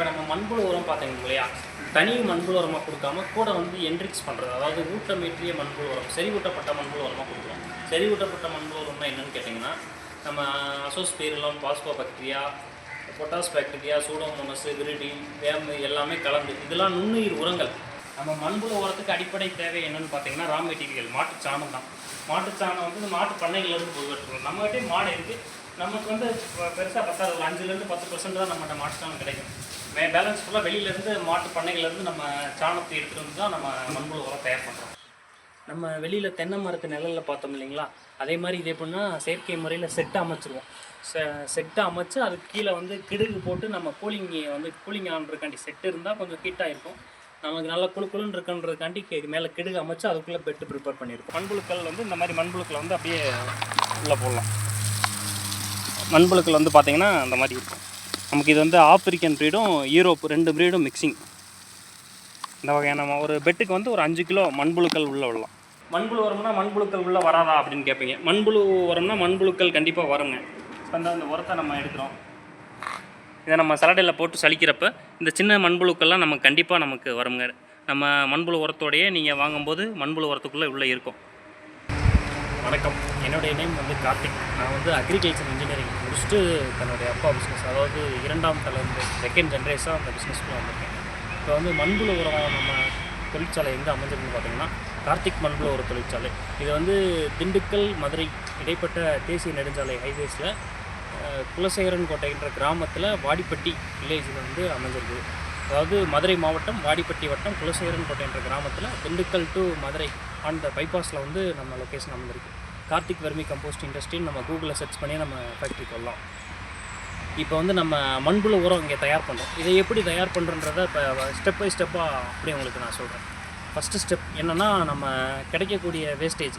இப்போ நம்ம மண்புழு உரம் பார்த்தீங்க இல்லையா? தனி மண்புழு உரமாக கொடுக்காம கூட வந்து என்ரிக்ஸ் பண்ணுறது அதாவது ஊட்டமேற்றிய மண்புழு உரம் செறிவூட்டப்பட்ட மண்புழு உரமாக கொடுக்குறோம் செறிவூட்டப்பட்ட மண்புழு உரம்னா என்னென்னு கேட்டிங்கன்னா நம்ம azospirillum phospho bacteria potash bacteria pseudomonas viride வேம்பு எல்லாமே கலந்து இதெல்லாம் நுண்ணுயிர் உரங்கள். நம்ம மண்புழு உரத்துக்கு அடிப்படை தேவை என்னென்னு பார்த்தீங்கன்னா ரா மெட்டீரியல் மாட்டு சாணம் தான். மாட்டுச்சாணம் வந்து இந்த மாட்டு பண்ணைகள்லேருந்து போய் எடுத்துக்கணும் நம்மகிட்டே மாடு இருக்குது நமக்கு வந்து பெருசாக பத்தாது. ஒரு அஞ்சுலேருந்து பத்து பர்சன்ட் தான் நம்மகிட்ட மாட்டு சாணம் கிடைக்கும் மே பேலன்ஸ் ஃபுல்லாக வெளியிலேருந்து மாட்டு பண்ணைகள்லேருந்து நம்ம சாணத்தை எடுத்துகிட்டு வந்து தான் நம்ம மண்புழு உரம் தயார் பண்ணுறோம் நம்ம வெளியில் தென்னை மரத்து நிழலில் பார்த்தோம் இல்லைங்களா? அதே மாதிரி இது எப்படின்னா செயற்கை முறையில் செட்டு அமைச்சிருவோம். செ செட்டை அமைச்சு அதுக்கு கீழே வந்து கிடுகு போட்டு நம்ம கூலிங்கி வந்து கூலிங் ஆனதுக்காண்டி செட்டு இருந்தால் கொஞ்சம் ஹீட்டாக இருக்கும் நமக்கு நல்லா குழு குழுன்னு இருக்குன்றதுக்காண்டி மேலே கிடுகு அமைச்சு அதுக்குள்ளே பெட்டு ப்ரிப்பேர் பண்ணியிருக்கோம் மண்புழுக்கள் வந்து இந்த மாதிரி மண்புழுக்களை வந்து அப்படியே உள்ளே போடலாம். மண்புழுக்கள் வந்து பார்த்திங்கன்னா அந்த மாதிரி இருக்கும். நமக்கு இது வந்து ஆப்பிரிக்கன் ப்ரீடும் யூரோப் ரெண்டு ப்ரீடும் மிக்சிங் இந்த வகையான ஒரு பெட்டுக்கு வந்து ஒரு அஞ்சு கிலோ மண்புழுக்கள் உள்ளே விடலாம் மண்புழு வரும்னா மண்புழுக்கள் உள்ளே வராதா அப்படின்னு கேட்பீங்க. மண்புழு உரம்னா மண்புழுக்கள் கண்டிப்பாக வருங்க. இப்போ இந்த உரத்தை நம்ம எடுக்கிறோம். இதை நம்ம சலடையில் போட்டு சலிக்கிறப்ப இந்த சின்ன மண்புழுக்கள்லாம் நமக்கு கண்டிப்பாக நமக்கு வருங்க. நம்ம மண்புழு உரத்தோடையே நீங்கள் வாங்கும்போது மண்புழு உரத்துக்குள்ளே உள்ளே இருக்கும். வணக்கம். என்னுடைய நேம் வந்து கார்த்திக். நான் வந்து அக்ரிகல்ச்சர் இன்ஜினியரிங் முடிச்சுட்டு தன்னுடைய அப்பா பிஸ்னஸ் அதாவது இரண்டாம் தலைந்து செகண்ட் ஜென்ரேஷனாக அந்த பிஸ்னஸ்க்கு வந்திருக்கேன். இப்போ வந்து மண்புழு உரம் நம்ம தொழிற்சாலை எங்கே அமைஞ்சிருக்குன்னு பார்த்தீங்கன்னா கார்த்திக் மண்புழு உர தொழிற்சாலை. இது வந்து திண்டுக்கல் மதுரை இடைப்பட்ட தேசிய நெடுஞ்சாலை ஹைவேஸில் குலசேகரன் கோட்டைன்ற கிராமத்தில் வாடிப்பட்டி வில்லேஜில் வந்து அமைஞ்சிருக்கு. அதாவது மதுரை மாவட்டம் வாடிப்பட்டி வட்டம் குலசேகரன் கோட்டை என்ற கிராமத்தில் திண்டுக்கல் டு மதுரை அந்த பைபாஸில் வந்து நம்ம லொக்கேஷன் அமைந்திருக்கு கார்த்திக் வெர்மி கம்போஸ்ட் இண்டஸ்ட்ரின்னு நம்ம கூகுளில் சர்ச் பண்ணி நம்ம ஃபேக்ட்ரி கொள்ளலாம். இப்போ வந்து நம்ம மண்புழு உரம் இங்கே தயார் பண்ணுறோம் இதை எப்படி தயார் பண்ணுறன்றத இப்போ ஸ்டெப் பை ஸ்டெப்பாக அப்படி உங்களுக்கு நான் சொல்கிறேன் ஃபஸ்ட்டு ஸ்டெப் என்னென்னா நம்ம கிடைக்கக்கூடிய வேஸ்டேஜ்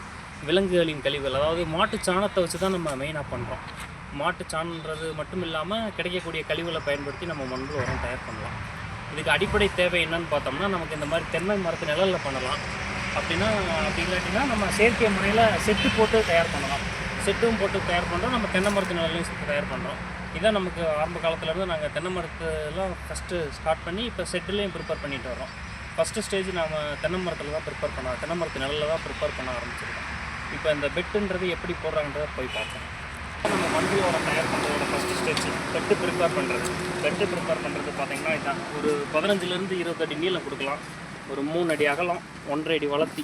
விலங்குகளின் கழிவுகள் அதாவது மாட்டு சாணத்தை வச்சு தான் நம்ம மெயினாக பண்ணுறோம் மாட்டு சாணன்றது மட்டும் இல்லாமல் கிடைக்கக்கூடிய கழிவுகளை பயன்படுத்தி நம்ம மண்புழு உரம் தயார் பண்ணலாம். இதுக்கு அடிப்படை தேவை என்னன்னு பார்த்தோம்னா நமக்கு இந்த மாதிரி தென்னை மரத்து நிழலில் பண்ணலாம். அப்படின்னா அப்படி இல்லாட்டினா நம்ம செயற்கை முறையில் செட்டு போட்டு தயார் பண்ணலாம். செட்டும் போட்டு தயார் பண்ணுறோம் நம்ம தென்னை மரத்து நிலையிலையும் செட்டு தயார் பண்ணுறோம் இதான் நமக்கு ஆரம்ப காலத்துலேருந்து நாங்கள் தென்னை மரத்துலாம் ஃபஸ்ட்டு ஸ்டார்ட் பண்ணி இப்போ செட்டுலேயும் ப்ரிப்பேர் பண்ணிட்டு வரோம் ஃபஸ்ட்டு ஸ்டேஜ் நம்ம தென்னை மரத்தில் தான் ப்ரிப்பேர் பண்ண தென்னை மரத்து நிலையில் தான் ப்ரிப்பேர் பண்ண ஆரம்பிச்சிருக்கோம். இப்போ இந்த பெட்டுன்றது எப்படி போடுறாங்கன்றத போய் பார்ப்போம். நம்ம வண்டியோட தயார் பண்ணுறதோட ஃபஸ்ட்டு ஸ்டெப்ஸ் பெட்டு ப்ரிப்பேர் பண்ணுறது பெட்டு ப்ரிப்பேர் பண்ணுறது பார்த்தீங்கன்னா இதான் ஒரு பதினஞ்சுலேருந்து இருபத்தடி நீளம் கொடுக்கலாம். ஒரு மூணு அடி அகலம் ஒன்றரை அடி வளர்த்தி.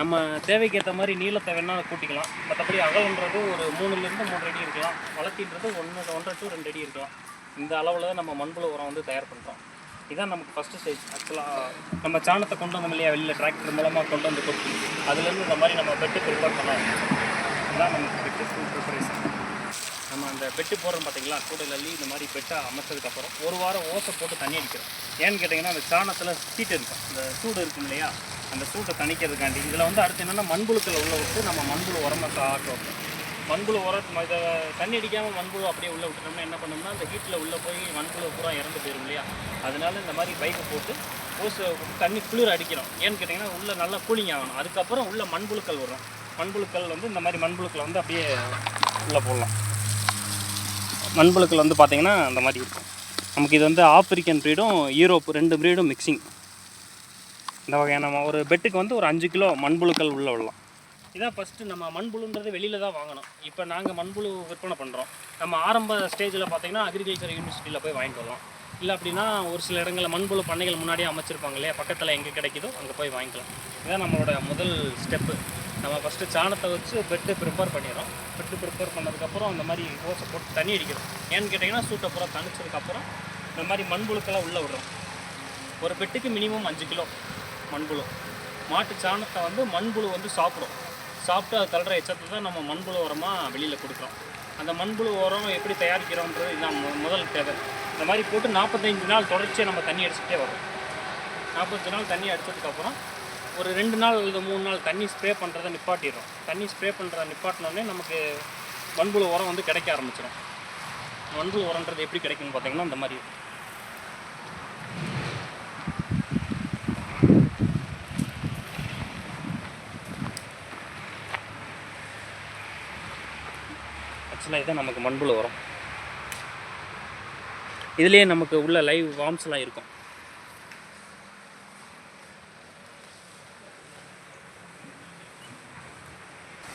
நம்ம தேவைக்கு ஏற்ற மாதிரி நீளத்தை வேணால் கூட்டிக்கலாம். மற்றபடி அகலன்றது ஒரு மூணுலேருந்து மூன்று அடி இருக்கலாம். வளர்த்தின்றது ஒன்று ஒன்றரை டு ரெண்டு அடி இருக்கலாம். இந்த அளவில் தான் நம்ம மண்புழு உரம் வந்து தயார் பண்ணுறோம் இதான் நமக்கு ஃபஸ்ட்டு ஸ்டேஜ் ஆக்சுவலாக நம்ம சாணத்தை கொண்டு வந்தோம் இல்லையா வெளியில் டிராக்டர் மூலமாக கொண்டு வந்து கொட்டி அதுலேருந்து இந்த மாதிரி நம்ம பெட்டு ப்ரிப்பேர் பண்ணோம் இதுதான் நமக்கு பெட்டு ப்ரிப்பரேஷன் நம்ம அந்த பெட்டு போடுறோம் பார்த்தீங்களா? கூடையில் அள்ளி இந்த மாதிரி பெட்டை அமைச்சதுக்கப்புறம் ஒரு வாரம் ஓசை போட்டு தண்ணி அடிக்கிறோம். ஏன்னு கேட்டிங்கன்னா அந்த சாணத்தில் சீட்டு இருக்கும் அந்த சூடு இருக்கும் இல்லையா? அந்த சூட்டை தணிக்கிறதுக்காண்டி. இதில் வந்து அடுத்து என்னென்னா மண்புழுக்களை உள்ள விட்டு நம்ம மண்புழு உரமாக ஆக்க வைப்போம். மண்புழு உரம் இதை தண்ணி அடிக்காமல் மண்புழு அப்படியே உள்ளே விட்டுட்டோம்னா என்ன பண்ணோம்னா அந்த ஹீட்டில் உள்ளே போய் மண்புழு பூரா இறந்து போயிடும் இல்லையா? அதனால இந்த மாதிரி பைக்கை போட்டு ஓசை தண்ணி குளிர் அடிக்கிறோம். ஏன்னு கேட்டிங்கன்னா உள்ளே நல்லா கூலிங் ஆகணும். அதுக்கப்புறம் உள்ள மண்புழுக்கள் வரும். மண்புழுக்கள் வந்து இந்த மாதிரி மண்புழுக்களை வந்து அப்படியே உள்ளே போடலாம். மண்புழுக்கள் வந்து பார்த்திங்கன்னா அந்த மாதிரி இருக்கும். நமக்கு இது வந்து ஆப்பிரிக்கன் ப்ரீடும் யூரோப் ரெண்டு ப்ரீடும் மிக்சிங் இந்த வகையான நம்ம ஒரு பெட்டுக்கு வந்து ஒரு அஞ்சு கிலோ மண்புழுக்கள் உள்ளே விடலாம். இதான் ஃபஸ்ட்டு நம்ம மண்புழுன்றது வெளியில் தான் வாங்கணும். இப்போ நாங்கள் மண்புழு விற்பனை பண்ணுறோம் நம்ம ஆரம்ப ஸ்டேஜில் பார்த்தீங்கன்னா அக்ரிகல்ச்சர் யூனிவர்சிட்டியில் போய் வாங்கிட்டு வரலாம் இல்லை அப்படின்னா ஒரு சில இடங்களில் மண்புழு பண்ணைகள் முன்னாடியே அமைச்சிருப்பாங்க இல்லையா? பக்கத்தில் எங்கே கிடைக்குதோ அங்கே போய் வாங்கிக்கலாம். இதுதான் நம்மளோட முதல் ஸ்டெப்பு நம்ம ஃபஸ்ட்டு சாணத்தை வச்சு பெட்டு ப்ரிப்பேர் பண்ணிடுறோம். பெட்டு ப்ரிப்பேர் பண்ணதுக்கப்புறம் அந்த மாதிரி ஓசை போட்டு தண்ணி அடிக்கிறோம். ஏன்னு கேட்டிங்கன்னா சூட்டை பூரா தணிச்சதுக்கப்புறம் இந்த மாதிரி மண்புழுக்கெல்லாம் உள்ளே விடுறோம். ஒரு பெட்டுக்கு மினிமம் அஞ்சு கிலோ மண்புழு. மாட்டு சாணத்தை வந்து மண்புழு வந்து சாப்பிடும். சாப்பிட்டு அது தள்ளுற எச்சத்தை தான் நம்ம மண்புழு உரமாக வெளியில் கொடுக்குறோம். அந்த மண்புழு உரம் எப்படி தயாரிக்கிறோன்றது இதுதான் முதல் தேவை. இந்த மாதிரி போட்டு நாற்பத்தஞ்சு நாள் தொடர்ச்சியாக நம்ம தண்ணி அடிச்சுட்டே வரோம் நாற்பத்தஞ்சு நாள் தண்ணி அடிச்சதுக்கப்புறம் ஒரு ரெண்டு நாள் இல்லை மூணு நாள் தண்ணி ஸ்ப்ரே பண்ணுறதை நிப்பாட்டிடுறோம். தண்ணி ஸ்ப்ரே பண்ணுறத நிப்பாட்டினோடனே நமக்கு மண்புழு உரம் வந்து கிடைக்க ஆரம்பிச்சிடும். மண்புழு உரன்றது எப்படி கிடைக்கும்னு பார்த்தீங்கன்னா இந்த மாதிரி. ஆக்சுவலாக இதுதான் நமக்கு மண்புழு உரம். இதுலேயே நமக்கு உள்ள லைவ் வார்ம்ஸ்லாம் இருக்கும்.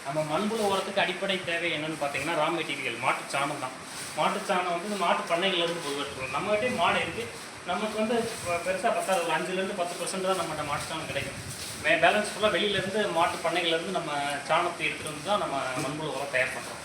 நம்ம மண்புழு உரத்துக்கு அடிப்படை தேவை என்னன்னு பார்த்தீங்கன்னா ரா மெட்டீரியல் மாட்டு சாணம் தான். மாட்டு சாணம் வந்து இந்த மாட்டு பண்ணைகள்லேருந்து பொதுவாக நம்மகிட்டே மாடு இருக்குது நமக்கு வந்து பெருசாக பத்தாது. ஒரு அஞ்சுலேருந்து பத்து பர்சன்ட் தான் நம்மகிட்ட மாட்டு சாணம் கிடைக்கும். மே பேலன்ஸ் ஃபுல்லாக வெளியிலேருந்து மாட்டு பண்ணைகள்லேருந்து நம்ம சாணத்தை எடுத்துகிட்டு வந்து தான் நம்ம மண்புழு உரம் தயார் பண்ணுறோம்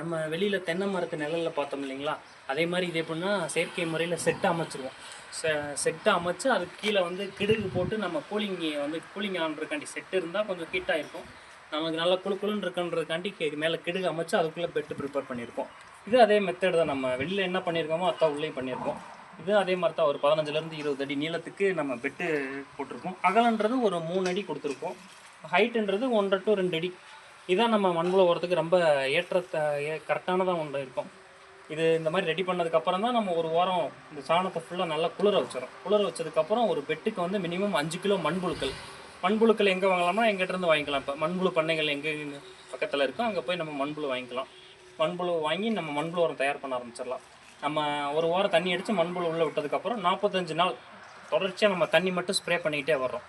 நம்ம வெளியில் தென்னை மரத்து நிழலில் பார்த்தோம் இல்லைங்களா? அதே மாதிரி இது எப்படின்னா செயற்கை முறையில் செட்டை அமைச்சிருவோம். செ செட்டை அமைச்சு அதுக்கு கீழே வந்து கிடுகு போட்டு நம்ம கூலிங் வந்து கூலிங் ஆன்றதுக்காண்டி செட்டு இருந்தால் கொஞ்சம் ஹீட்டாக இருக்கும். நமக்கு நல்லா குளு குளுன்னு இருக்குன்றதுக்காண்டி கே மேலே கிடுகு அமைச்சு அதுக்குள்ளே பெட்டு ப்ரிப்பேர் பண்ணியிருக்கோம் இது அதே மெத்தட் தான். நம்ம வெளியில் என்ன பண்ணியிருக்கோமோ அதான் உள்ளேயும் பண்ணியிருக்கோம் இது அதே மாதிரி தான். ஒரு பதினஞ்சுலேருந்து இருபது அடி நீளத்துக்கு நம்ம பெட்டு போட்டிருக்கோம். அகலன்றது ஒரு மூணு அடி கொடுத்துருக்கோம் ஹைட்டுன்றது ஒன்றரை டு ரெண்டு அடி. இதான் நம்ம மண்புழு உரத்துக்கு ரொம்ப ஏற்ற கரெக்டானதாக ஒன்று இருக்கும். இது இந்த மாதிரி ரெடி பண்ணதுக்கப்புறம் தான் நம்ம ஒரு வாரம் இந்த சாணத்தை ஃபுல்லாக நல்லா குளிர வச்சிடும் குளிர வச்சதுக்கப்புறம் ஒரு பெட்டுக்கு வந்து மினிமம் அஞ்சு கிலோ மண்புழுக்கள். மண்புழுக்கள் எங்கே வாங்கலாம்னா எங்கிட்டருந்து வாங்கிக்கலாம். இப்போ மண்புழு பண்ணைகள் எங்கே பக்கத்தில் இருக்கோ அங்கே போய் நம்ம மண்புழு வாங்கிக்கலாம். மண்புழு வாங்கி நம்ம மண்புழு உரம் தயார் பண்ண ஆரம்பிச்சிடலாம். நம்ம ஒரு வாரம் தண்ணி அடித்து மண்புழு உள்ளே விட்டதுக்கப்புறம் நாற்பத்தஞ்சு நாள் தொடர்ச்சியாக நம்ம தண்ணி மட்டும் ஸ்ப்ரே பண்ணிக்கிட்டே வர்றோம்.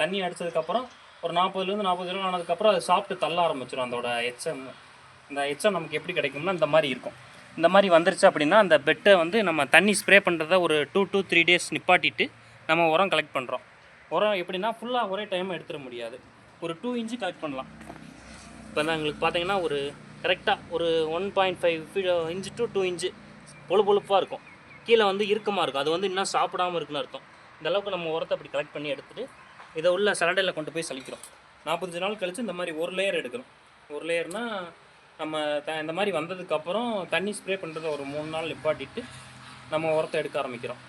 தண்ணி அடித்ததுக்கப்புறம் ஒரு நாற்பதுலேருந்து நாற்பது நாள் ஆனதுக்கப்புறம் அது சாப்பிட்டு தள்ள ஆரம்பிச்சிடும் அதோட எச்சம் இந்த எச்சம் நமக்கு எப்படி கிடைக்கும்னா இந்த மாதிரி இருக்கும். இந்த மாதிரி வந்துருச்சு அப்படின்னா அந்த பெட்டை வந்து நம்ம தண்ணி ஸ்ப்ரே பண்ணுறத ஒரு டூ டூ த்ரீ டேஸ் நிப்பாட்டிட்டு நம்ம உரம் கலெக்ட் பண்ணுறோம் உரம் எப்படின்னா ஃபுல்லாக ஒரே டைம் எடுத்துட முடியாது. ஒரு டூ இன்ச்சு கலெக்ட் பண்ணலாம். இப்போ தான் எங்களுக்கு பார்த்தீங்கன்னா ஒரு கரெக்டாக ஒரு one point five inch to two inch பொழு பொழுப்பாக இருக்கும். கீழே வந்து இறுக்கமாக இருக்கும். அது வந்து இன்னும் சாப்பிடாம இருக்குன்னு அர்த்தம். இந்தளவுக்கு நம்ம உரத்தை அப்படி கலெக்ட் பண்ணி எடுத்துகிட்டு இதை உள்ள சலடையில் கொண்டு போய் சலிக்கிறோம். நாற்பத்தஞ்சு நாள் கழித்து இந்த மாதிரி ஒரு லேயர் எடுக்கிறோம் ஒரு லேயர்னால் நம்ம த இந்த மாதிரி வந்ததுக்கப்புறம் தண்ணி ஸ்ப்ரே பண்ணுறத ஒரு மூணு நாள் நிப்பாட்டிட்டு நம்ம உரத்தை எடுக்க ஆரம்பிக்கிறோம்.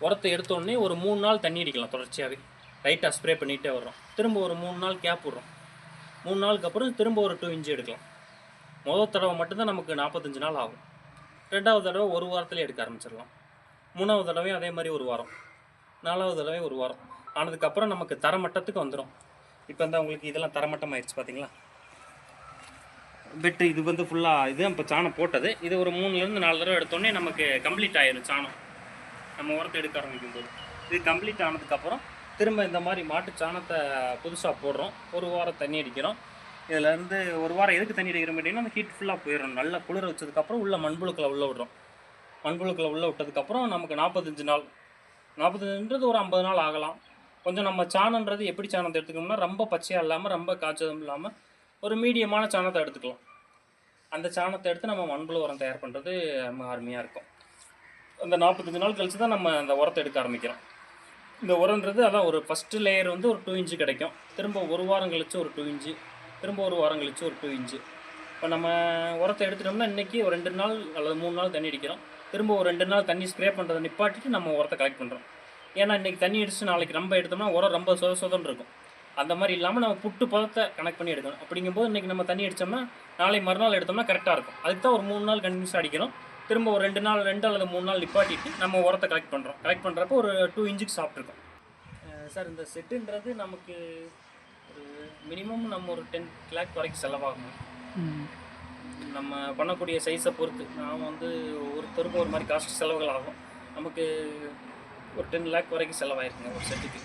உரத்தை எடுத்தோடனே ஒரு மூணு நாள் தண்ணி அடிக்கலாம் தொடர்ச்சியாகவே லைட்டாக ஸ்ப்ரே பண்ணிகிட்டே வர்றோம். திரும்ப ஒரு மூணு நாள் கேப் விட்றோம். மூணு நாளுக்கு அப்புறம் திரும்ப ஒரு டூ இன்ச்சு எடுக்கலாம். முதல் தடவை மட்டும்தான் நமக்கு நாற்பத்தஞ்சு நாள் ஆகும். ரெண்டாவது தடவை ஒரு வாரத்தில் எடுக்க ஆரம்பிச்சிடலாம். மூணாவது தடவையும் அதே மாதிரி ஒரு வாரம். நாலாவது தடவை ஒரு வாரம். ஆனதுக்கப்புறம் நமக்கு தரமட்டத்துக்கு வந்துடும் இப்போ இந்த உங்களுக்கு இதெல்லாம் தரமட்டம் ஆயிடுச்சு பார்த்தீங்களா பெட்டு இது வந்து ஃபுல்லாக இது இப்போ சாணம் போட்டது. இது ஒரு மூணுலேருந்து நாலு தடவை எடுத்தோடனே நமக்கு கம்ப்ளீட் ஆயிடும் சாணம். நம்ம உரத்தை எடுக்க ஆரம்பிக்கும் போது இது கம்ப்ளீட் ஆனதுக்கப்புறம் திரும்ப இந்த மாதிரி மாட்டு சாணத்தை புதுசாக போடுறோம். ஒரு வாரம் தண்ணி அடிக்கிறோம். இதுலேருந்து ஒரு வாரம் எதுக்கு தண்ணி அடிக்கிறோம் அப்படின்னா அந்த ஹீட் ஃபுல்லாக போயிடும் நல்லா குளிர வச்சதுக்கப்புறம் உள்ள மண்புழுக்களை உள்ளே விடுறோம். மண்புழுக்களை உள்ளே விட்டதுக்கப்புறம் நமக்கு நாற்பத்தஞ்சு நாள். நாற்பத்தஞ்சுன்றது ஒரு ஐம்பது நாள் ஆகலாம். கொஞ்சம் நம்ம சாணன்றது எப்படி சாணத்தை எடுத்துக்கணும்னா ரொம்ப பச்சையாக இல்லாமல் ரொம்ப காய்ச்சதும் இல்லாமல் ஒரு மீடியமான சாணத்தை எடுத்துக்கலாம். அந்த சாணத்தை எடுத்து நம்ம மண்புழு உரம் தயார் பண்ணுறது ரொம்ப அருமையாக இருக்கும். அந்த நாற்பத்தஞ்சு நாள் கழிச்சு தான் நம்ம அந்த உரத்தை எடுக்க ஆரம்பிக்கிறோம். இந்த உரன்றது அதான் ஒரு ஃபஸ்ட்டு லேயர் வந்து ஒரு டூ இன்ச்சு கிடைக்கும். திரும்ப ஒரு வாரம் கழிச்சு ஒரு டூ இன்ச்சு திரும்ப ஒரு வாரம் கழிச்சு ஒரு டூ இன்ச்சு இப்போ நம்ம உரத்தை எடுத்துட்டோம்னா இன்றைக்கி ஒரு ரெண்டு நாள் அல்லது மூணு நாள் தண்ணி அடிக்கிறோம். திரும்ப ஒரு ரெண்டு நாள் தண்ணி ஸ்ப்ரே பண்ணுறதை நிப்பாட்டிட்டு நம்ம உரத்தை கலெக்ட் பண்ணுறோம் ஏன்னா இன்றைக்கி தண்ணி அடிச்சு நாளைக்கு ரொம்ப எடுத்தோம்னா உரம் ரொம்ப சொத சொதன்னு இருக்கும். அந்த மாதிரி இல்லாமல் நம்ம புட்டு பதத்தை கனெக்ட் பண்ணி எடுக்கணும். அப்படிங்கும்போது இன்றைக்கி நம்ம தண்ணி அடித்தோம்னா நாளை மறுநாள் எடுத்தோம்னா கரெக்டாக இருக்கும். அதுக்கு தான் ஒரு மூணு நாள் கண்டினியூஸாக அடிக்கணும் திரும்ப ஒரு ரெண்டு நாள் ரெண்டு அல்லது மூணு நாள் நிப்பாட்டிட்டு நம்ம உரத்தை கலெக்ட் பண்ணுறோம் கலெக்ட் பண்ணுறப்போ ஒரு டூ இன்ச்சுக்கு சாப்பிட்ருக்கோம் சார் இந்த செட்டுன்றது நமக்கு ஒரு மினிமம் நம்ம ஒரு டென் லேக் வரைக்கும் செலவாகும். நம்ம பண்ணக்கூடிய சைஸை பொறுத்து. நாம் வந்து ஒருத்தருக்கும் ஒரு மாதிரி காஸ்ட் செலவுகள் ஆகும். நமக்கு ஒரு டென் லேக் வரைக்கும் செலவாயிருக்குங்க ஒரு செட்டுக்கு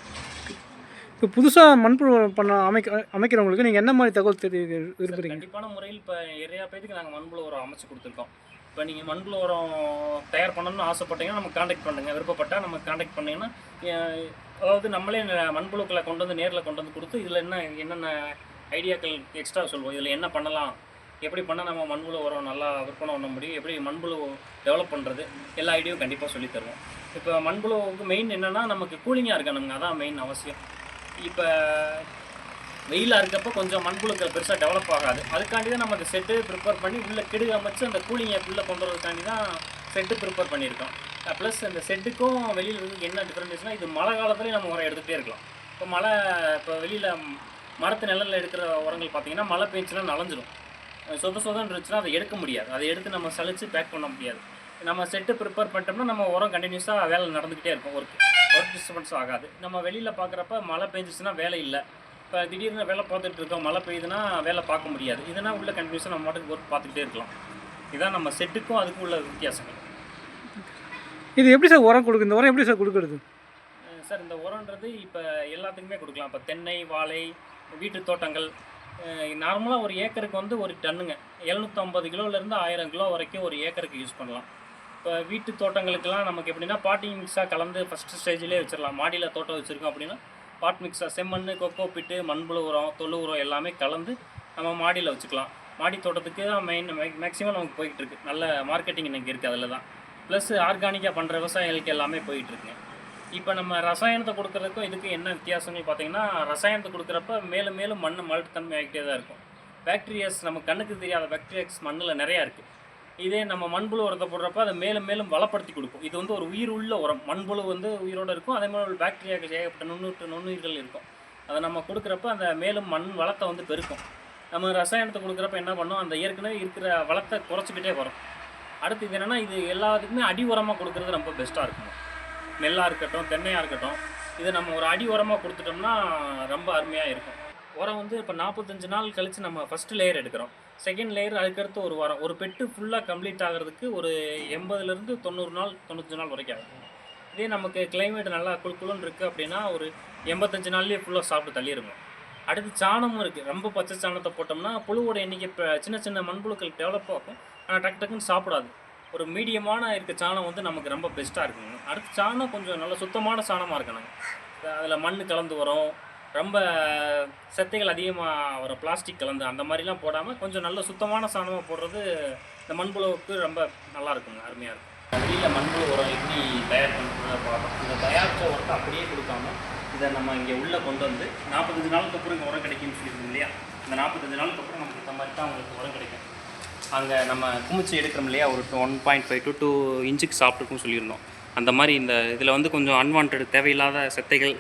இப்போ புதுசாக மண்புழு பண்ண அமைக்க அமைக்கிறவங்களுக்கு நீங்கள் என்ன மாதிரி தகவல் தெரிய விரும்புகிறீங்க கண்டிப்பான முறையில் இப்போ நிறையா பேருக்கு நாங்கள் மண்புழு உரம் அமைச்சு கொடுத்துருக்கோம். இப்போ நீங்கள் மண்புழு உரம் தயார் பண்ணணும்னு ஆசைப்பட்டீங்கன்னா நம்ம காண்டாக்ட் பண்ணுங்கள் விருப்பப்பட்டால் நம்ம காண்டாக்ட் பண்ணிங்கன்னா அதாவது நம்மளே மண்புழுக்களை கொண்டு வந்து நேரில் கொண்டு வந்து கொடுத்து இதில் என்ன என்னென்ன ஐடியாக்கள் எக்ஸ்ட்ரா சொல்லுவோம். இதில் என்ன பண்ணலாம்? எப்படி பண்ணால் நம்ம மண்புழு உரம் நல்லா விற்பனை பண்ண முடியும்? எப்படி மண்புழு டெவலப் பண்ணுறது எல்லா ஐடியாவும் கண்டிப்பாக சொல்லித் தருவோம். இப்போ மண்புழுவுக்கு மெயின் என்னென்னா நமக்கு கூலிங்காக இருக்கணுங்க. அதான் மெயின் அவசியம். இப்போ வெயிலாக இருக்கப்போ கொஞ்சம் மண்புழுக்கள் பெருசாக டெவலப் ஆகாது. அதுக்காண்டி தான் நம்ம அந்த செட்டு ப்ரிப்பேர் பண்ணி உள்ளே கிடுகு அமைச்சு அந்த கூலிங்கை உள்ளே கொண்டு வரதுக்காண்டி தான் செட்டு ப்ரிப்பேர் பண்ணியிருக்கோம் ப்ளஸ் அந்த செட்டுக்கும் வெளியில் இருந்து என்ன டிஃப்ரெண்ட்ஸ்னால் இது மழை காலத்துலேயும் நம்ம உரம் எடுத்துகிட்டே இருக்கலாம். இப்போ மழை இப்போ வெளியில் மரத்து நிழலில் எடுக்கிற உரங்கள் பார்த்தீங்கன்னா மழை பெஞ்சுன்னா நலஞ்சிடும் சொத சொதன்னு இருந்துச்சுன்னா அதை எடுக்க முடியாது. அதை எடுத்து நம்ம சளிச்சு பேக் பண்ண முடியாது. நம்ம செட்டு ப்ரிப்பேர் பண்ணிட்டோம்னா நம்ம உரம் கண்டினியூஸாக வேலை நடந்துக்கிட்டே இருக்கும். ஒர்க் ஒர்க் டிஸ்டர்பன்ஸ் ஆகாது. நம்ம வெளியில் பார்க்குறப்ப மழை பெஞ்சிச்சுன்னா வேலை இல்லை. இப்போ திடீர்னு வேலை பார்த்துட்டு இருக்கோம் மழை பெய்யுதுன்னா வேலை பார்க்க முடியாது. இதுனா உள்ள கண்டினியூஸாக நம்ம மாட்டுக்கு ஒர்க் பார்த்துக்கிட்டே இருக்கலாம். இதுதான் நம்ம செட்டுக்கும் அதுக்கும் உள்ள வித்தியாசங்கள். இது எப்படி சார் உரம் கொடுக்குது இந்த உரம் எப்படி சார் கொடுக்குறது? சார் இந்த உரம்ன்றது இப்போ எல்லாத்துக்குமே கொடுக்கலாம். இப்போ தென்னை வாழை வீட்டு தோட்டங்கள். நார்மலாக ஒரு ஏக்கருக்கு வந்து ஒரு டன்னுங்க. எழுநூற்றம்பது கிலோலேருந்து ஆயிரம் கிலோ வரைக்கும் ஒரு ஏக்கருக்கு யூஸ் பண்ணலாம். இப்போ வீட்டு தோட்டங்களுக்கெல்லாம் நமக்கு எப்படின்னா பாட்டிங் மிக்ஸாக கலந்து ஃபஸ்ட்டு ஸ்டேஜ்லேயே வச்சிடலாம். மாடியில் தோட்டம் வச்சுருக்கோம் அப்படின்னா பாட் மிக்ஸாக செம்மண் கொக்கோ பிட்டு மண்புழு உரம் தொழு உரம் எல்லாமே கலந்து நம்ம மாடியில் வச்சுக்கலாம். மாடி தோட்டத்துக்கு தான் மெயின் மேக்ஸிமம் நமக்கு போய்கிட்டு இருக்கு. நல்ல மார்க்கெட்டிங் இன்னைக்கு இருக்குது அதில் தான் ப்ளஸ் ஆர்கானிக்காக பண்ணுற விவசாயிகளுக்கு எல்லாமே போயிட்டுருக்குங்க இப்போ நம்ம ரசாயனத்தை கொடுக்குறதுக்கும் இதுக்கு என்ன வித்தியாசங்கள் பார்த்தீங்கன்னா ரசாயனத்தை கொடுக்குறப்ப மேலும் மேலும் மண் மலட்டுத்தன்மை ஆகிட்டே தான் இருக்கும். பேக்டீரியாஸ் நம்ம கண்ணுக்கு தெரியாத பேக்டீரியாஸ் மண்ணில் நிறையா இருக்குது இதே நம்ம மண்புழு உரத்தை போடுறப்ப அதை மேலும் மேலும் வளப்படுத்தி கொடுக்கும். இது வந்து ஒரு உயிர் உள்ள உரம். மண்புழு வந்து உயிரோடு இருக்கும். அதே மாதிரி பாக்டீரியாக்கள் ஏகப்பட்ட நுண்ணுட்டு நுண்ணுயிர்கள் இருக்கும். அதை நம்ம கொடுக்குறப்ப அந்த மேலும் மண் வளத்தை வந்து பெருக்கும். நம்ம ரசாயனத்தை கொடுக்குறப்ப என்ன பண்ணோம்? அந்த ஏற்கனவே இருக்கிற வளத்தை குறைச்சிக்கிட்டே வரும். அடுத்து இது என்னென்னா இது எல்லாத்துக்குமே அடி உரமாக கொடுக்குறது ரொம்ப பெஸ்ட்டாக இருக்கும். நெல்லாக இருக்கட்டும் தென்னையாக இருக்கட்டும் இதை நம்ம ஒரு அடி உரமாக கொடுத்துட்டோம்னா ரொம்ப அருமையாக இருக்கும். உரம் வந்து இப்போ நாற்பத்தஞ்சு நாள் கழித்து நம்ம ஃபஸ்ட்டு லேயர் எடுக்கிறோம். செகண்ட் லேயர் அதுக்கடுத்து ஒரு வாரம். ஒரு பெட்டு ஃபுல்லாக கம்ப்ளீட் ஆகிறதுக்கு ஒரு எண்பதுலேருந்து தொண்ணூறு நாள் தொண்ணூத்தஞ்சு நாள் வரைக்கும் ஆகும். இதே நமக்கு கிளைமேட் நல்லா குளு இருக்குது அப்படின்னா ஒரு எண்பத்தஞ்சு நாள்லேயே ஃபுல்லாக சாப்பிட்டு தள்ளிடுங்க அடுத்து சாணமும் இருக்குது ரொம்ப பச்சை சாணத்தை போட்டோம்னா புழுவோட எண்ணிக்கை இப்போ சின்ன சின்ன மண்புழுக்கள் டெவலப் ஆகும். ஆனால் டக்கு டக்குன்னு சாப்பிடாது. ஒரு மீடியமான இருக்க சாணம் வந்து நமக்கு ரொம்ப பெஸ்ட்டாக இருக்குங்க. அடுத்து சாணம் கொஞ்சம் நல்ல சுத்தமான சாணமாக இருக்கணுங்க அதில் மண் கலந்து வரும். ரொம்ப சத்தைகள் அதிகமாக வர பிளாஸ்டிக் கலந்து அந்த மாதிரிலாம் போடாமல் கொஞ்சம் நல்ல சுத்தமான சாணமாக போடுறது இந்த மண்புழுவுக்கு ரொம்ப நல்லா இருக்குங்க அருமையாக இருக்கும். வெளியில் மண்புழு உரம் எப்படி தயார் பண்ணுறது பார்க்கலாம் இந்த தயாரித்த உரத்தை அப்படியே கொடுக்காம இதை நம்ம இங்கே உள்ளே கொண்டு வந்து நாற்பத்தஞ்சு நாளுக்கு அப்புறம் இங்கே உரம் கிடைக்கும்னு சொல்லியிருந்தோம் இல்லையா? இந்த நாற்பத்தஞ்சு நாளுக்கு அப்புறம் நமக்கு இந்த மாதிரி தான் உங்களுக்கு உரம் கிடைக்கும். அங்கே நம்ம குமிச்சு எடுக்கிறோம் இல்லையா? ஒரு one point five to two இன்ச்சுக்கு சாப்பிட்டுருக்குன்னு சொல்லியிருந்தோம். அந்த மாதிரி இந்த இதில் வந்து கொஞ்சம் அன்வான்ட் தேவையில்லாத செத்தைகள்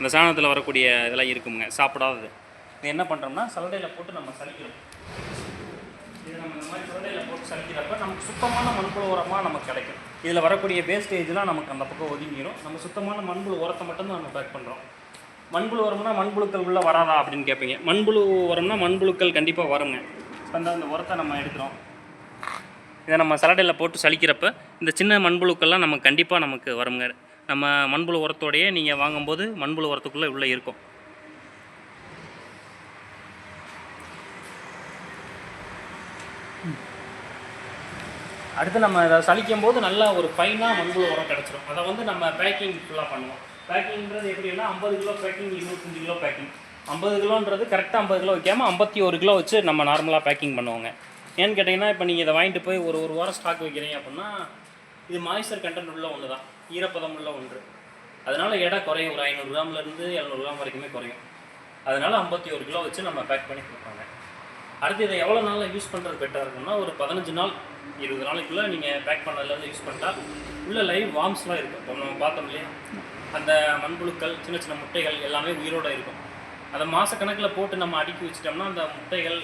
இந்த சாணத்தில் வரக்கூடிய இதெல்லாம் இருக்குங்க சாப்பிடாதது. இது என்ன பண்ணுறோம்னா சலடையில் போட்டு நம்ம சலிக்கிறோம். இது நம்ம இந்த மாதிரி சலடையில் போட்டு சலிக்கிறப்ப நமக்கு சுத்தமான மண்புழு உரமாக நமக்கு கிடைக்கும். இதில் வரக்கூடிய வேஸ்டேஜ்லாம் நமக்கு அந்த பக்கம் ஒதுங்கிடும் நம்ம சுத்தமான மண்புழு உரத்தை மட்டும்தான் நம்ம பேக் பண்ணுறோம் மண்புழு உரம்னா மண்புழுக்கள் உள்ளே வராதா அப்படின்னு கேட்பீங்க மண்புழு உரம்னா மண்புழுக்கள் கண்டிப்பாக வருங்க. இப்போ அந்த உரத்தை நம்ம எடுக்கிறோம். இதை நம்ம சலடையில் போட்டு சலிக்கிறப்ப இந்த சின்ன மண்புழுக்கள்லாம் நமக்கு கண்டிப்பாக நமக்கு வருங்க. நம்ம மண்புழு உரத்தோடையே நீங்கள் வாங்கும்போது மண்புழு உரத்துக்குள்ளே உள்ளே இருக்கும். அடுத்து நம்ம இதை சலிக்கும் போது நல்லா ஒரு ஃபைனாக மண்புழு உரம் கிடச்சிரும். அதை வந்து நம்ம பேக்கிங் ஃபுல்லாக பண்ணுவோம். பேக்கிங்கிறது எப்படின்னா ஐம்பது கிலோ பேக்கிங் இருபத்தஞ்சி கிலோ பேக்கிங் ஐம்பது கிலோன்றது கரெக்டாக ஐம்பது கிலோ வைக்காமல் ஐம்பத்தி ஒரு கிலோ வச்சு நம்ம நார்மலாக பேக்கிங் பண்ணுவோங்க. ஏன்னு கேட்டிங்கன்னா இப்போ நீங்கள் இதை வாங்கிட்டு போய் ஒரு ஒரு வாரம் ஸ்டாக் வைக்கிறீங்க அப்படின்னா இது மாய்ஸ்டர் கண்டென்ட் உள்ள ஒன்று தான் ஈரப்பதம் உள்ள ஒன்று. அதனால் எடை குறையும். ஒரு ஐநூறு கிராம்லேருந்து எழுநூறு கிராம் வரைக்குமே குறையும். அதனால் ஐம்பத்தி ஒரு கிலோ வச்சு நம்ம பேக் பண்ணி கொடுப்பாங்க. அடுத்து இதை எவ்வளோ நாளில் யூஸ் பண்ணுறது பெட்டராக இருக்கும்னா ஒரு பதினஞ்சு நாள் இருபது நாளைக்குள்ளே நீங்கள் பேக் பண்ணதுலேருந்து யூஸ் பண்ணிட்டா உள்ள லைவ் வார்ம்ஸ்லாம் இருக்கும். இப்போ நம்ம பார்த்தோம் இல்லையா? அந்த மண்புழுக்கள் சின்ன சின்ன முட்டைகள் எல்லாமே உயிரோடு இருக்கும். அதை மாதக்கணக்கில் போட்டு நம்ம அடுக்கி வச்சிட்டோம்னா அந்த முட்டைகள்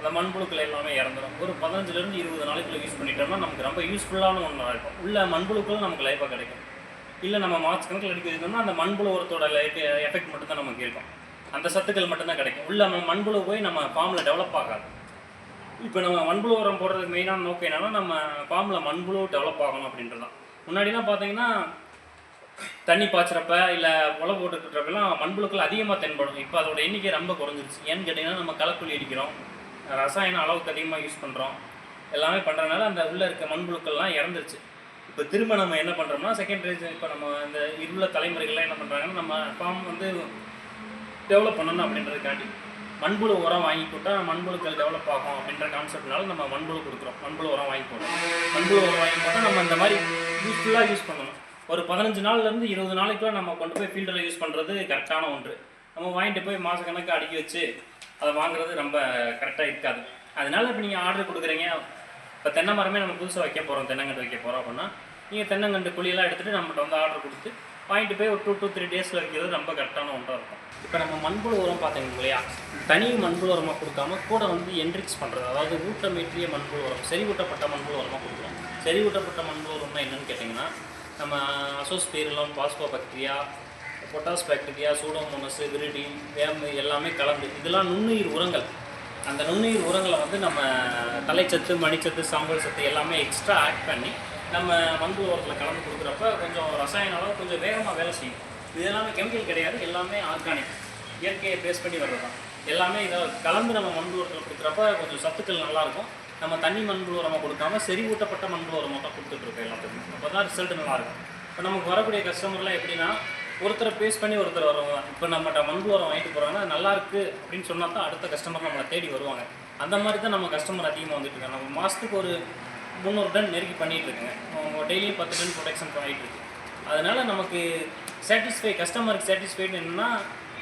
அந்த மண்புழுக்கள் எல்லாமே இறந்துடும் ஒரு பதினஞ்சுலேருந்து இருபது நாளைக்குள்ள யூஸ் பண்ணிட்டோம்னா நமக்கு ரொம்ப யூஸ்ஃபுல்லான ஒன்றா இருக்கும். உள்ள மண்புழுக்கள் நமக்கு லைஃபாக கிடைக்கும். இல்லை நம்ம மாதக்கணக்கில் அடிக்க வச்சிட்டோம்னா அந்த மண்புழு உரத்தோட லைஃப் எஃபெக்ட் மட்டும்தான் நமக்கு இருக்கும். அந்த சத்துக்கள் மட்டும்தான் கிடைக்கும். உள்ள நம்ம மண்புழு போய் நம்ம ஃபார்மில் டெவலப் ஆகாது. இப்போ நம்ம மண்புழு உரம் போடுறதுக்கு மெயினான நோக்கம் என்னென்னா நம்ம ஃபார்மில் மண்புழு டெவலப் ஆகணும் அப்படின்றது தான் முன்னாடிலாம் பார்த்தீங்கன்னா தண்ணி பாய்ச்சறப்ப இல்லை உழவு போட்டுக்கிட்டப்பெல்லாம் மண்புழுக்கள் அதிகமாக தென்படும். இப்போ அதோட எண்ணிக்கை ரொம்ப குறைஞ்சிருச்சு. ஏன்னு கேட்டிங்கன்னா நம்ம களக்குழி அடிக்கிறோம். ரசாயன அளவுக்கு அதிகமாக யூஸ் பண்ணுறோம் எல்லாமே பண்ணுறதுனால அந்த உள்ளே இருக்க மண்புழுக்கள்லாம் இறந்துருச்சு. இப்போ திரும்ப நம்ம என்ன பண்ணுறோம்னா செகண்ட் ரீசன் இப்போ நம்ம இந்த இருள தலைமுறைகள்லாம் என்ன பண்ணுறாங்கன்னா நம்ம ஃபார்ம் வந்து டெவலப் பண்ணணும் அப்படின்றதுக்காண்டி. மண்புழு உரம் வாங்கி கொடுத்தா மண்புழுக்கள் டெவலப் ஆகும் அப்படின்ற கான்செப்ட்னால நம்ம மண்புழு கொடுக்குறோம். மண்புழு உரம் வாங்கி போடுறோம் மண்புழு உரம் வாங்கி போட்டால் நம்ம இந்த மாதிரி யூஸ்ஃபுல்லாக யூஸ் பண்ணணும். ஒரு பதினஞ்சு நாள்லேருந்து இருபது நாளைக்குள்ள நம்ம கொண்டு போய் ஃபீல்டில் யூஸ் பண்ணுறது கரெக்டான ஒன்று. நம்ம வாங்கிட்டு போய் மாதக்கணக்கு அடுக்கி வச்சு அதை வாங்குறது ரொம்ப கரெக்டாக இருக்காது. அதனால இப்போ நீங்கள் ஆர்டர் கொடுக்குறீங்க. இப்போ தென்னை மரமே நம்ம புதுசாக வைக்க போகிறோம் தென்னங்கன்று வைக்க போகிறோம் அப்படின்னா நீங்கள் தென்னங்கன்று குழியெல்லாம் எடுத்துகிட்டு நம்மகிட்ட வந்து ஆர்டர் கொடுத்து வாங்கிட்டு போய் ஒரு டூ டூ த்ரீ டேஸில் வைக்கிறது ரொம்ப கரெக்டான ஒன்றாக இருக்கும். இப்போ நம்ம மண்புழு உரம் பார்த்தீங்க இல்லையா? தனி மண்புழு உரமாக கொடுக்காம கூட வந்து என்ரிக்ஸ் பண்ணுறது அதாவது ஊட்டமேற்றிய மண்புழு உரம் செறிவூட்டப்பட்ட மண்புழு உரமாக கொடுக்குறோம். செறிவூட்டப்பட்ட மண்புழு உரம்னா என்னென்னு கேட்டிங்கன்னா நம்ம azospirillum phospho bacteria potash bacteria pseudomonas viride வேம்பு எல்லாமே கலந்து இதெல்லாம் நுண்ணுயிர் உரங்கள். அந்த நுண்ணுயிர் உரங்களை வந்து நம்ம தலைச்சத்து மணிச்சத்து சாம்பல் சத்து எல்லாமே எக்ஸ்ட்ரா ஆட் பண்ணி நம்ம மண்புழு உரத்தில் கலந்து கொடுக்குறப்ப கொஞ்சம் ரசாயன அளவு கொஞ்சம் வேகமாக வேலை செய்யும். இது எல்லாமே கெமிக்கல் கிடையாது எல்லாமே ஆர்கானிக் இயற்கையை பேஸ் பண்ணி வர்றது தான். எல்லாமே இதை கலந்து நம்ம மண்புழு உரத்தில் கொடுக்குறப்ப கொஞ்சம் சத்துக்கள் நல்லாயிருக்கும் நம்ம தண்ணி மண்புழு உரமாக கொடுக்காம செறிவூட்டப்பட்ட மண்புழு உரமாக தான் கொடுத்துட்ருக்கோம் எல்லாத்துக்கும். அப்போ தான் ரிசல்ட் நல்லாயிருக்கும் இப்போ நமக்கு வரக்கூடிய கஸ்டமர்லாம் எப்படின்னா ஒருத்தரை பேஸ் பண்ணி ஒருத்தர் வருவாங்க. இப்போ நம்மகிட்ட மண்புழு உரம் வாங்கிட்டு போகிறாங்கன்னா நல்லா இருக்குது அப்படின்னு சொன்னால் தான் அடுத்த கஸ்டமர் நம்மளை தேடி வருவாங்க. அந்த மாதிரி தான் நம்ம கஸ்டமர் அதிகமாக வந்துட்டு இருக்காங்க. நம்ம மாதத்துக்கு ஒரு முந்நூறு டன் நெருக்கி பண்ணிகிட்டு இருக்குங்க அவங்க டெய்லியும் பத்து டன் ப்ரொடக்ஷன் பண்ணிகிட்டு இருக்கு. அதனால் நமக்கு சாட்டிஸ்ஃபை கஸ்டமருக்கு சாட்டிஸ்ஃபைடு என்னன்னா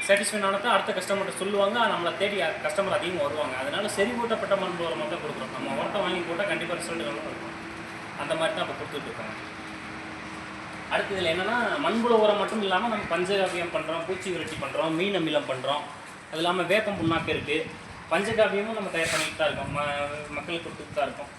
சாட்டிஸ்ஃபைட் ஆனதான் அடுத்த கஸ்டமர்கிட்ட சொல்லுவாங்க. நம்மளை தேடி கஸ்டமர் அதிகமாக வருவாங்க. அதனால செறிவூட்டப்பட்ட மண் உரம் தான் கொடுக்குறோம். நம்ம உரத்தை வாங்கி போட்டால் கண்டிப்பாக ரிசல்ட் நல்லா இருக்கும். அந்த மாதிரி தான் இப்போ கொடுத்துட்டு இருக்காங்க அடுத்து இதில் என்னென்னா மண்புழு உரம் மட்டும் இல்லாமல் நம்ம பஞ்சகாவியம் பண்ணுறோம் பூச்சி விரட்டி பண்ணுறோம் மீன் அமிலம் பண்ணுறோம் அது இல்லாமல் வேப்பம் புண்ணாக்கு இருக்குது பஞ்சகாவியமும் நம்ம தயார் பண்ணிட்டு தான் இருக்கோம். ம மக்களுக்கு கொடுத்துட்டு தான் இருக்கோம்.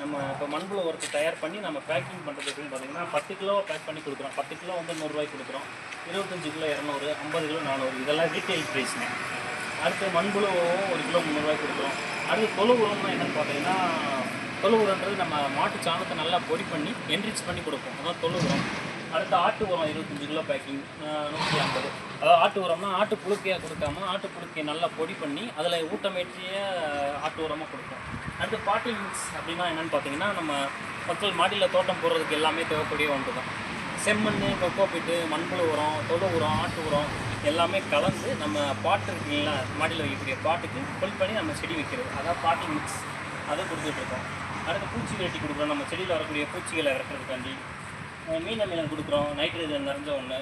நம்ம இப்போ மண்புழு உரத்தை தயார் பண்ணி நம்ம பேக்கிங் பண்ணுறது எப்படின்னு பார்த்தீங்கன்னா பத்து கிலோ பேக் பண்ணி கொடுக்குறோம். பத்து கிலோ வந்து நூறுரூவாய்க்கு கொடுக்குறோம். இருபத்தஞ்சு கிலோ இரநூறு ஐம்பது கிலோ நானூறு இதெல்லாம் ரீட்டெயில் ப்ரைஸுங்க அடுத்து மண்புழுவும் ஒரு கிலோ முந்நூறுரூவாய்க்கு கொடுக்குறோம். அடுத்து தொழு உரம்னா என்னென்னு பார்த்தீங்கன்னா தொழு உரன்றது நம்ம மாட்டு சாணத்தை நல்லா பொடி பண்ணி என்ரிச் பண்ணி கொடுப்போம். அதான் தொழு உரம் அடுத்து ஆட்டு உரம் இருபத்தஞ்சு கிலோ பேக்கிங் நூற்றி ஐம்பது. அதாவது ஆட்டு உரம்னா ஆட்டு புழுக்கையாக கொடுக்காம ஆட்டு புழுக்கையை நல்லா பொடி பண்ணி அதில் ஊட்டமேற்றிய ஆட்டு உரமாக கொடுப்போம். அடுத்து பாட்டி மிக்ஸ் அப்படின்னா என்னென்னு பார்த்தீங்கன்னா நம்ம மக்கள் மாடியில் தோட்டம் போடுறதுக்கு எல்லாமே தேவைக்கூடிய ஒன்று தான் செம்மண் கொக்கோப்பிட்டு மண்புழு உரம் தொழு உரம் ஆட்டு உரம் எல்லாமே கலந்து நம்ம பாட்டு இருக்குங்களா மாடியில் வைக்கக்கூடிய பாட்டுக்கு ஃபுல் பண்ணி நம்ம செடி வைக்கிறது. அதான் பாட்டி மிக்ஸ் அதை கொடுத்துட்ருக்கோம் அடுத்து பூச்சி விரட்டி கொடுக்குறோம். நம்ம செடியில் வரக்கூடிய பூச்சிகளை இறக்குறதுக்காண்டி மீன் அமிலம் கொடுக்குறோம். நைட்ரஜன் நிறைஞ்ச ஒன்று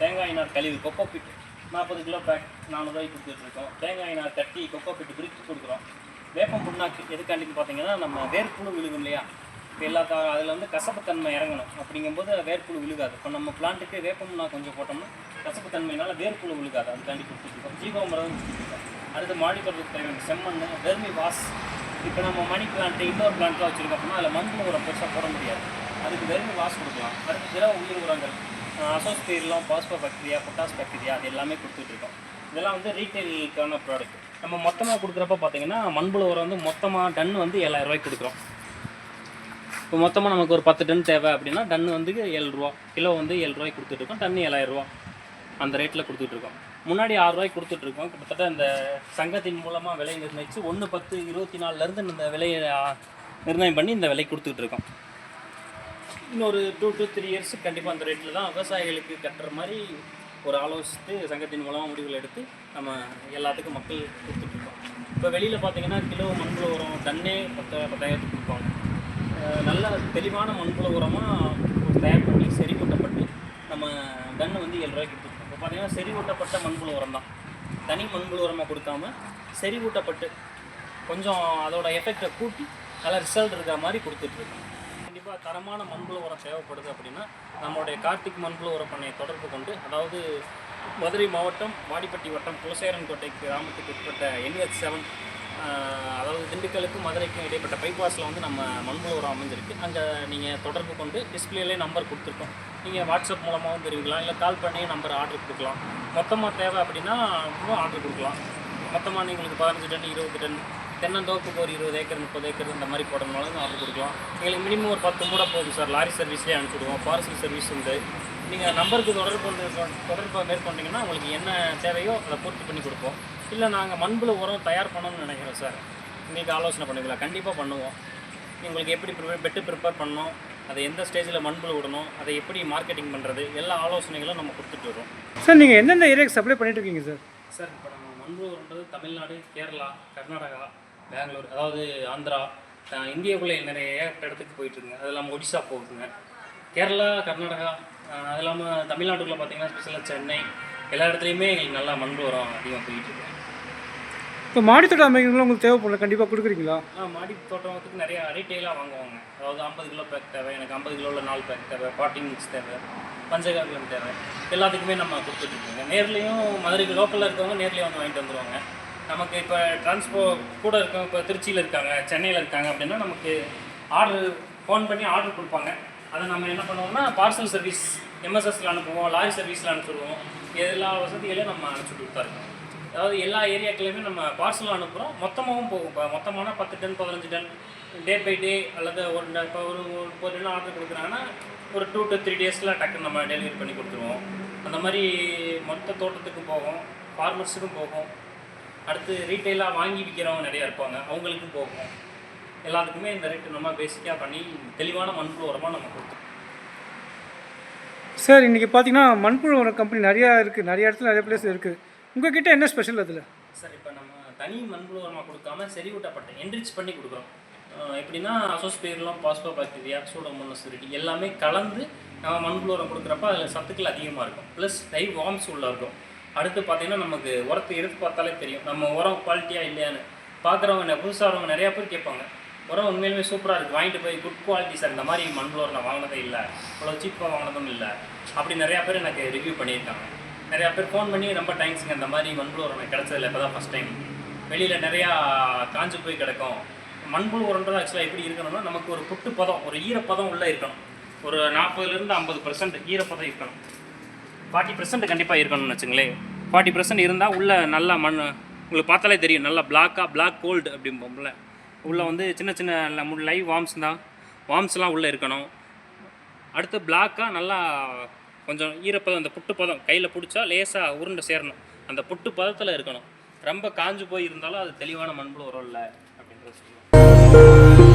தேங்காய் நார் கழிவு கொக்கோ பிட் நாற்பது கிலோ பேக் நானூறுரூவாய்க்கு கொடுத்துட்ருக்கோம் தேங்காய் நார் தட்டி கொக்கோ பிட்டு பிரித்து கொடுக்குறோம். வேப்பம் புண்ணாக்கு எதுக்காண்டின்னு பார்த்தீங்கன்னா நம்ம வேர்ப்புழு விழுகும் இல்லையா? இப்போ எல்லா கா அதில் வந்து கசப்புத்தன்மை இறங்கணும். அப்படிங்கும்போது வேர்ப்புழு விழுகாது. இப்போ நம்ம பிளான்ட்டுக்கு வேப்பம் கொஞ்சம் போட்டோம்னா கசப்புத்தன்மையினால் வேர்ப்புழு விழுகாது. அதுக்காண்டி கொடுத்துட்ருக்கோம் ஜீவாமரம் கொடுத்துருக்கோம் அடுத்து மாடி தோட்டத்துக்கு தேவையான செம்மண் வெர்மி வாஸ் இப்போ நம்ம மணி பிளான்ட்டு இண்டோர் பிளான்ட்லாம் வச்சுருக்கோம்னா அதில் மண்புழு உரம் பெருசாக போட முடியாது. அதுக்கு வெறும் வாசு கொடுக்கலாம். அடுத்து திரவ உயிர் உரங்கள் azospirillum phospho bacteria potash bacteria அது எல்லாமே கொடுத்துட்ருக்கோம் இதெல்லாம் வந்து ரீட்டைலுக்கான ப்ராடக்ட் நம்ம மொத்தமாக கொடுக்குறப்ப பார்த்தீங்கன்னா மண்புழு உரம் வந்து மொத்தமாக டன் வந்து ஏழாயிரம் ரூபாய்க்கு கொடுக்குறோம். இப்போ மொத்தமாக நமக்கு ஒரு பத்து டன் தேவை அப்படின்னா டன் வந்து ஏழு ரூபா கிலோ வந்து ஏழு ரூபாய்க்கு கொடுத்துட்ருக்கோம் டன் ஏழாயிரம் ரூபா. அந்த ரேட்டில் கொடுத்துட்ருக்கோம் முன்னாடி ஆறு ரூபாய்க்கு கொடுத்துட்ருக்கோம். கிட்டத்தட்ட இந்த சங்கத்தின் மூலமாக விலை நிர்ணயித்து ஒன்று பத்து இருபத்தி நாலுலேருந்து இந்த விலையை நிர்ணயம் பண்ணி இந்த விலை கொடுத்துட்ருக்கோம். இன்னொரு டூ டு த்ரீ இயர்ஸ் கண்டிப்பாக அந்த ரேட்டில் தான் விவசாயிகளுக்கு கட்டுற மாதிரி ஒரு ஆலோசித்து சங்கத்தின் மூலமாக முடிவுகள் எடுத்து நம்ம எல்லாத்துக்கும் மக்கள் கொடுத்துட்ருக்கோம். இப்போ வெளியில் பார்த்தீங்கன்னா கிலோ மண்புழு உரம் தன்னே பத்து பத்தாயிரத்துக்கு கொடுப்பாங்க. நல்ல தெளிவான மண்புழு உரமாக தயார் பண்ணி செறிவூட்டப்பட்டு நம்ம தண்ணை வந்து ஏழு ரூபாய்க்கு பார்த்திங்கன்னா செறிவூட்டப்பட்ட மண்புழு உரம் தான் தனி மண்புழு உரமாக கொடுக்காம செறிவூட்டப்பட்டு கொஞ்சம் அதோட எஃபெக்டை கூட்டி நல்ல ரிசல்ட் இருக்கிற மாதிரி கொடுத்துட்ருக்கோம் கண்டிப்பாக தரமான மண்புழு உரம் தேவைப்படுது அப்படின்னா நம்மளுடைய கார்த்திக் மண்புழு உரம் பண்ணையை தொடர்பு கொண்டு அதாவது மதுரை மாவட்டம் வாடிப்பட்டி வட்டம் குலசேரன்கோட்டை கிராமத்துக்கு உட்பட்ட என்ஹெச் செவன் அதாவது திண்டுக்கலுக்கும் மதுரைக்கும் இடைப்பட்ட பைபாஸில் வந்து நம்ம மண்புழு அமைஞ்சிருக்கு. அங்கே நீங்கள் தொடர்பு கொண்டு டிஸ்பிளேலே நம்பர் கொடுத்துருக்கோம். நீங்கள் வாட்ஸ்அப் மூலமாகவும் தெரிவிக்கலாம். இல்லை கால் பண்ணி நம்பர் ஆர்டர் கொடுக்கலாம். மொத்தமாக தேவை அப்படின்னா ஆர்டர் கொடுக்கலாம். மொத்தமாக உங்களுக்கு பதினஞ்சு டன் இருபது டன் தென்னந்தோப்புக்கு ஒரு இருபது ஏக்கர் முப்பது ஏக்கர் இந்த மாதிரி போடணும்னாலும் ஆர்டர் கொடுக்கலாம். எங்களுக்கு மினிமம் ஒரு பத்து மூட போதும் சார். லாரி சர்வீஸ்லேயே அனுப்பிச்சுடுவோம். பார்சல் சர்வீஸ் உண்டு. நீங்கள் நம்பருக்கு தொடர்பு கொண்டு தொடர்பு மேற்கொண்டீங்கன்னா உங்களுக்கு என்ன தேவையோ அதை பூர்த்தி பண்ணி கொடுப்போம். இல்லை நாங்கள் மண்புழு உரம் தயார் பண்ணணும்னு நினைக்கிறோம் சார். இன்றைக்கி ஆலோசனை பண்ணிக்கலாம். கண்டிப்பாக பண்ணுவோம். உங்களுக்கு எப்படி ப்ரிப்பேர் பெட்டு ப்ரிப்பேர் பண்ணணும் அதை எந்த ஸ்டேஜில் மண்புழு விடணும் அதை எப்படி மார்க்கெட்டிங் பண்ணுறது எல்லா ஆலோசனைகளும் நம்ம கொடுத்துட்டு வரோம் சார் நீங்கள் எந்தெந்த ஏரியாவுக்கு சப்ளை பண்ணிட்டு இருக்கீங்க சார்? சார் இப்போ நம்ம மண்புழுன்றது தமிழ்நாடு கேரளா கர்நாடகா பெங்களூர் அதாவது ஆந்திரா இந்தியாவுக்குள்ளே நிறைய இடத்துக்கு போயிட்டுருங்க அது இல்லாமல் ஒடிசா போகுதுங்க. கேரளா கர்நாடகா அது இல்லாமல் தமிழ்நாட்டுக்குள்ள பார்த்தீங்கன்னா ஸ்பெஷலாக சென்னை எல்லா இடத்துலையுமே எங்களுக்கு நல்லா மண்புழு உரம் அதிகமாக போயிட்டு இருக்கு. இப்போ மாடித்தோட்டம் அமைக்கிறவங்களும் உங்களுக்கு தேவைப்படல கண்டிப்பாக கொடுக்குறீங்களா? ஆ மாடி தோட்டத்துக்கு நிறைய ரீட்டெயிலாக வாங்குவாங்க. அதாவது ஐம்பது கிலோ பேக் தேவை எனக்கு ஐம்பது கிலோவில் நாலு பேக் தேவை பாட்டிங் மிக்ஸ் தேவை பஞ்சகாவியம் தேவை எல்லாத்துக்குமே நம்ம கொடுத்துட்ருக்கோங்க நேர்லேயும் மதுரைக்கு லோக்கலில் இருக்கவங்க நேர்லேயே வந்து வாங்கிட்டு வந்துருவாங்க. நமக்கு இப்போ டிரான்ஸ்போ கூட இருக்கவங்க இப்போ திருச்சியில் இருக்காங்க சென்னையில் இருக்காங்க அப்படின்னா நமக்கு ஆர்டர் ஃபோன் பண்ணி ஆர்டர் கொடுப்பாங்க. அதை நம்ம என்ன பண்ணுவோம்னா பார்சல் சர்வீஸ் எம்எஸ்எஸ்ல அனுப்புவோம் லாரி சர்வீஸில் அனுப்பிச்சுடுவோம். எல்லா வசதிகளையும் நம்ம அனுப்பிச்சுட்டு கொடுத்தா இருக்கோம் அதாவது எல்லா ஏரியாக்களையுமே நம்ம பார்சலாக அனுப்புகிறோம் மொத்தமாகவும் போகும். இப்போ மொத்தமான பத்து டன் பதினஞ்சு டன் டே பை டே அல்லது ஒரு இப்போ ஒரு ஒரு முப்பது டன் ஆர்டர் கொடுக்குறாங்கன்னா ஒரு டூ டு த்ரீ டேஸில் டக்குன்னு நம்ம டெலிவரி பண்ணி கொடுத்துருவோம். அந்த மாதிரி மொத்த தோட்டத்துக்கும் போகும். ஃபார்மர்ஸுக்கும் போகும். அடுத்து ரீட்டெயிலாக வாங்கி விற்கிறவங்க நிறையா இருப்பாங்க. அவங்களுக்கும் போகும். எல்லாத்துக்குமே இந்த ரேட்டு நம்ம பேசிக்காக பண்ணி தெளிவான மண்புழு உரமாக நம்ம கொடுத்துருவோம். சார் இன்றைக்கி பார்த்தீங்கன்னா மண்புழு உரம் கம்பெனி நிறையா இருக்குது நிறைய இடத்துல நிறைய பிளேஸ் இருக்குது உங்ககிட்ட என்ன ஸ்பெஷல் அதில்? சார் இப்போ நம்ம தனி மண்புழு உரமாக கொடுக்காம செறிவூட்டப்பட்ட என்ரிச் பண்ணி கொடுக்குறோம். எப்படின்னா அசோஸ்பேர்லாம் பாஸ்போ பாக்டீரியா சூடோமோனோசிரிட்டி எல்லாமே கலந்து நம்ம மண்புழு உரம் கொடுக்குறப்ப அதில் சத்துக்கள் அதிகமாக இருக்கும். ப்ளஸ் டை வார்ம்ஸ் உள்ள இருக்கும். அடுத்து பார்த்தீங்கன்னா நமக்கு உரத்தை எடுத்து பார்த்தாலே தெரியும். நம்ம உரம் குவாலிட்டியாக இல்லையான்னு. பார்க்குறவங்க புதுசாக வரவங்க நிறையா பேர் கேட்பாங்க. உரம் உண்மையிலுமே சூப்பராக இருக்குது வாங்கிட்டு போய் குட் குவாலிட்டி சார் இந்த மாதிரி மண்புழு நான் வாங்கினதே இல்லை இவ்வளோ சீப்பாக வாங்கினதும் இல்லை. அப்படி நிறையா பேர் எனக்கு ரிவ்யூ பண்ணியிருக்காங்க. நிறையா பேர் ஃபோன் பண்ணி ரொம்ப தேங்க்ஸுங்க இந்த மாதிரி மண்புழு உரம் எனக்கு கிடச்சதில்ல இப்போ தான் ஃபஸ்ட் டைம் வெளியில் நிறையா காஞ்சு போய் கிடக்கும். மண்புழு உரம்ன்றது ஆக்சுவலாக எப்படி இருக்கணும்னா நமக்கு ஒரு புட்டு பதம் ஒரு ஈரப்பதம் உள்ளே இருக்கணும். ஒரு நாற்பதுலேருந்து ஐம்பது பர்சன்ட் ஈரப்பதம் இருக்கணும். ஃபார்ட்டி பர்சன்ட் கண்டிப்பாக இருக்கணும்னு வச்சுங்களேன். ஃபார்ட்டி பர்சன்ட் இருந்தால் உள்ளே நல்லா மண் உங்களுக்கு பார்த்தாலே தெரியும். நல்லா பிளாக்காக பிளாக் கோல்டு அப்படிம்போம்ல. உள்ளே வந்து சின்ன சின்ன லைவ் வார்ம்ஸ் தான். வார்ம்ஸ்லாம் உள்ளே இருக்கணும். அடுத்து பிளாக்காக நல்லா கொஞ்சம் ஈரப்பதம் அந்த புட்டு பதம் கையில் பிடிச்சா லேசாக உருண்டை சேரணும். அந்த புட்டு பதத்தில் இருக்கணும். ரொம்ப காஞ்சு போய் இருந்தாலும் அது தெளிவான மண்புழு உரம் இல்லை அப்படின்றது சொல்லுவாங்க